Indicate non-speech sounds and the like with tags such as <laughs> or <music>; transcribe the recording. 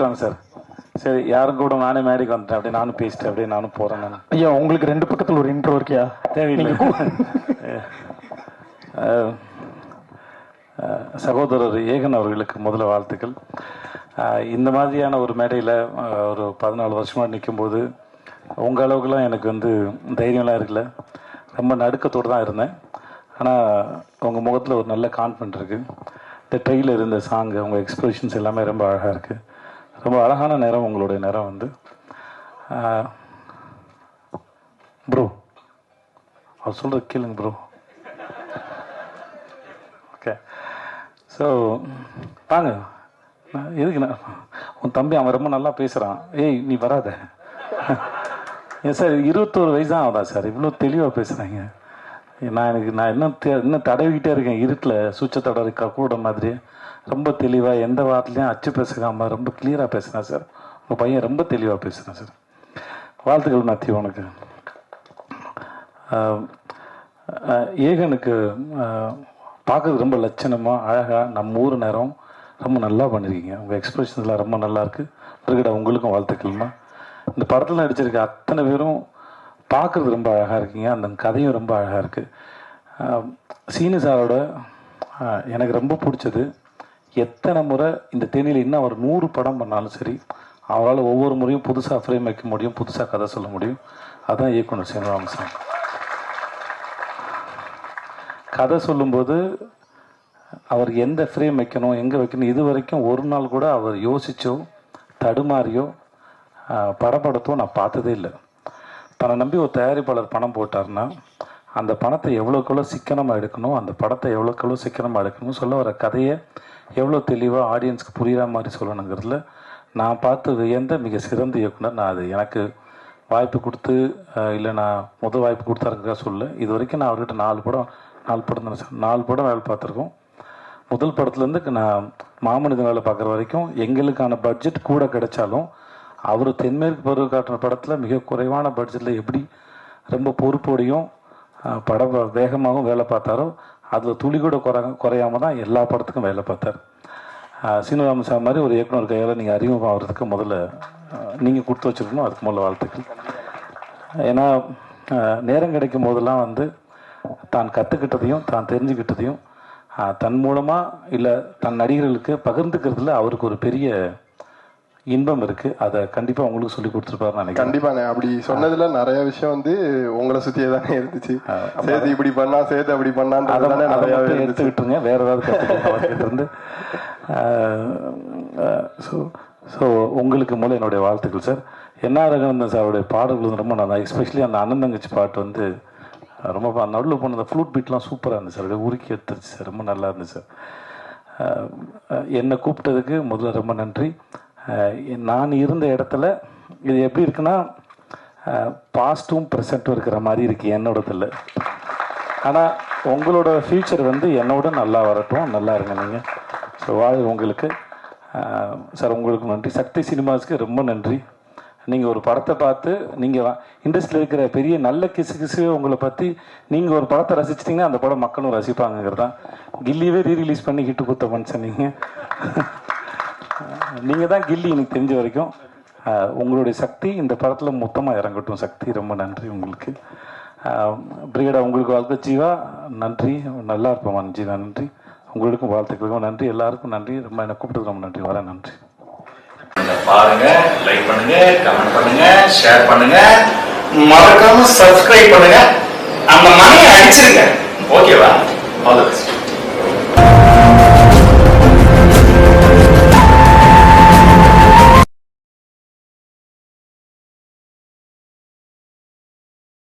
இருக்கட்டும் சார். சரி யாரும் கூட நானே மேடைக்கு வந்துட்டேன். அப்படியே நானும் பேசிட்டேன். அப்படியே நானும் போறேன் நான். ஐயா உங்களுக்கு ரெண்டு பக்கத்துல ஒரு இன்ட்ரோ இருக்கியா? தேவையில்லை. சகோதரர் ஏகன் அவர்களுக்கு முதல்ல வாழ்த்துக்கள். இந்த மாதிரியான ஒரு மேடையில் ஒரு பதினாலு வருஷமாக நிற்கும்போது உங்கள் அளவுக்குலாம் எனக்கு வந்து தைரியம்லாம் இருக்குல்ல ரொம்ப நடுக்கத்தோடு தான் இருந்தேன். ஆனால் உங்கள் முகத்தில் ஒரு நல்ல கான்ஃபிடென்ட் இருக்குது இந்த ட்ரெயிலர் இந்த சாங்கு உங்கள் எக்ஸ்பிரஷன்ஸ் எல்லாமே ரொம்ப அழகாக இருக்குது ரொம்ப அழகான நேரம் உங்களுடைய நேரம் வந்து. ப்ரோ அவர் சொல்கிறது கேளுங்க ப்ரோ ஓகே ஸோ வாங்க. நான் எதுக்கு நான் உன் தம்பி அவன் ரொம்ப நல்லா பேசுகிறான் ஏய் நீ வராத. <laughs> ஏன் சார் இருபத்தோரு வயசு தான் ஆகுதா சார் இவ்வளோ தெளிவாக பேசுகிறாங்க நான் எனக்கு நான் இன்னும் தெ- இன்னும் தடவிக்கிட்டே இருக்கேன் இருட்டில் சூச்ச தடவை கூட மாதிரி. ரொம்ப தெளிவாக எந்த வார்த்தையும் அச்சு பேசுகாமல் ரொம்ப கிளியராக பேசுகிறேன் சார் உங்கள் பையன் ரொம்ப தெளிவாக பேசுகிறேன் சார். வாழ்த்துக்கள் மேத்யூ உனக்கு ஏகனுக்கு பார்க்கறது ரொம்ப லட்சணமாக அழகாக நம்ம ஊர் நேரம் ரொம்ப நல்லா பண்ணியிருக்கீங்க உங்கள் எக்ஸ்பிரஷன்ஸ்லாம் ரொம்ப நல்லா இருக்கு. உங்களுக்கும் வாழ்த்துக்கள்மா. இந்த படத்தில் நடிச்சிருக்க அத்தனை பேரும் பார்க்கறது ரொம்ப அழகாக இருக்கீங்க. அந்த கதையும் ரொம்ப அழகாக இருக்குது சீனு சாரோட எனக்கு ரொம்ப பிடிச்சது. எத்தனை முறை இந்த தேனியில் இன்னும் அவர் நூறு படம் பண்ணாலும் சரி அவரால் ஒவ்வொரு முறையும் புதுசாக ஃப்ரேம் வைக்க முடியும் புதுசாக கதை சொல்ல முடியும். அதுதான் இயக்குனர் சீனிவாசன் கதை சொல்லும்போது அவர் எந்த ஃப்ரேம் வைக்கணும் எங்கே வைக்கணும் இது வரைக்கும் ஒரு நாள் கூட அவர் யோசித்தோ தடுமாறியோ படப்படத்தோ படபடத்தோ நான் பார்த்ததே இல்லை. தன்னை நம்பி ஒரு தயாரிப்பாளர் பணம் போட்டார்னா அந்த பணத்தை எவ்வளோக்கு எவ்வளோ சிக்கனமாக எடுக்கணும் அந்த படத்தை எவ்வளோக்கு எவ்வளோ சிக்கனமாக எடுக்கணும் சொல்ல வர கதையை எவ்வளோ தெளிவாக ஆடியன்ஸ்க்கு புரியுற மாதிரி சொல்லணுங்கிறதுல நான் பார்த்து வியந்த மிக சிறந்த இயக்குனர் நான் அது. எனக்கு வாய்ப்பு கொடுத்து இல்லை நான் முதல் வாய்ப்பு கொடுத்தாருக்கா சொல்ல இது வரைக்கும் நான் அவர்கிட்ட நாலு படம் நாலு படம் தான் நாலு படம் வேலை பார்த்துருக்கோம். முதல் படத்துலேருந்து நான் மாமனிதன் வேலை பார்க்குற வரைக்கும் எங்களுக்கான பட்ஜெட் கூட கிடைச்சாலும் அவர் தென்மேற்கு பருவ காட்டுற படத்தில் மிக குறைவான பட்ஜெட்டில் எப்படி ரொம்ப பொறுப்போடையும் படம் வேகமாகவும் வேலை பார்த்தாரோ அதில் துளி கூட குறை குறையாம தான் எல்லா படத்துக்கும் வேலை பார்த்தார். அஹ், சார் மாதிரி ஒரு இயக்குனர் கையால் நீங்கள் அறிமுகம் ஆகிறதுக்கு முதல்ல நீங்கள் கொடுத்து வச்சிருக்கணும். அதுக்கு முதல்ல வாழ்த்துக்கள். ஏன்னா நேரம் கிடைக்கும் போதெல்லாம் வந்து தான் கற்றுக்கிட்டதையும் தான் தெரிஞ்சுக்கிட்டதையும் தன் மூலமாக இல்லை தன் நடிகர்களுக்கு பகிர்ந்துக்கிறதுல அவருக்கு ஒரு பெரிய இன்பம் இருக்குது அதை கண்டிப்பாக உங்களுக்கு சொல்லி கொடுத்துருப்பாரு நினைக்கிறேன். கண்டிப்பாண்ணே அப்படி சொன்னதுல நிறைய விஷயம் வந்து உங்களை சுத்தியே தானே இருந்துச்சு. சேது இப்படி பண்ணா சேது அப்படி அதை பண்ணான்றது தானே அதை நிறையாவே மட்டும் இருந்துச்சு. எடுத்துக்கிட்டுருங்க. வேற ஏதாவது <laughs> இருந்து. ஸோ ஸோ உங்களுக்கு மூலம் என்னுடைய வாழ்த்துக்கள் சார் என்ன ரகவந்தன் சாருடைய பாடல்கள் வந்து ரொம்ப நல்லா எஸ்பெஷலி அந்த அண்ணன் தங்கச்சி பாட்டு வந்து ரொம்ப நடுவில் போன அந்த ஃப்ளூட் பீட்லாம் சூப்பராக இருந்துச்சு சார் உருக்கி எடுத்துருச்சு சார் ரொம்ப நல்லா இருந்துச்சு சார் என்னை கூப்பிட்டதுக்கு முதல்ல ரொம்ப நன்றி. நான் இருந்த இடத்துல இது எப்படி இருக்குன்னா பாஸ்ட்டும் ப்ரெசண்ட்டும் இருக்கிற மாதிரி இருக்கு என்னோடதில். ஆனால் உங்களோட ஃப்யூச்சர் வந்து என்னோட நல்லா வரட்டும் நல்லா இருங்க நீங்கள் ஸோ வாழ் உங்களுக்கு. சார் உங்களுக்கு நன்றி. சக்தி சினிமாஸ்க்கு ரொம்ப நன்றி. நீங்கள் ஒரு படத்தை பார்த்து நீங்கள் இண்டஸ்ட்ரியில் இருக்கிற பெரிய நல்ல கிசு கிசு உங்களை பற்றி நீங்கள் ஒரு படத்தை ரசிச்சிட்டிங்கன்னா அந்த படம் மக்களும் ரசிப்பாங்கங்கிறது தான் கில்லியவே ரீ ரிலீஸ் பண்ணி ஹிட்டு கொடுத்த மனுஷன் நீங்கள் நீங்கள் தான் கில்லி எனக்கு தெரிஞ்ச வரைக்கும். உங்களுடைய சக்தி இந்த படத்தில் மொத்தமாக இறங்கட்டும். சக்தி ரொம்ப நன்றி உங்களுக்கு. பிரிகேடா உங்களுக்கு வாழ்க்கை ஜீவா. நன்றி. நல்லா இருப்போம் ஜீவா நன்றி. உங்களுக்கும் வாழ்த்துக்களுக்கும் நன்றி. எல்லாருக்கும் நன்றி. ரொம்ப என்னை கூப்பிட்டது ரொம்ப நன்றி. வரேன் நன்றி. பாருங்க லைக் பண்ணுங்க கமெண்ட் பண்ணுங்க ஷேர் பண்ணுங்க. மறக்காம சப்ஸ்கிரைப் பண்ணுங்க. அந்த மணியை அடிச்சிருங்க. ஓகேவா ஆல் தி பெஸ்ட்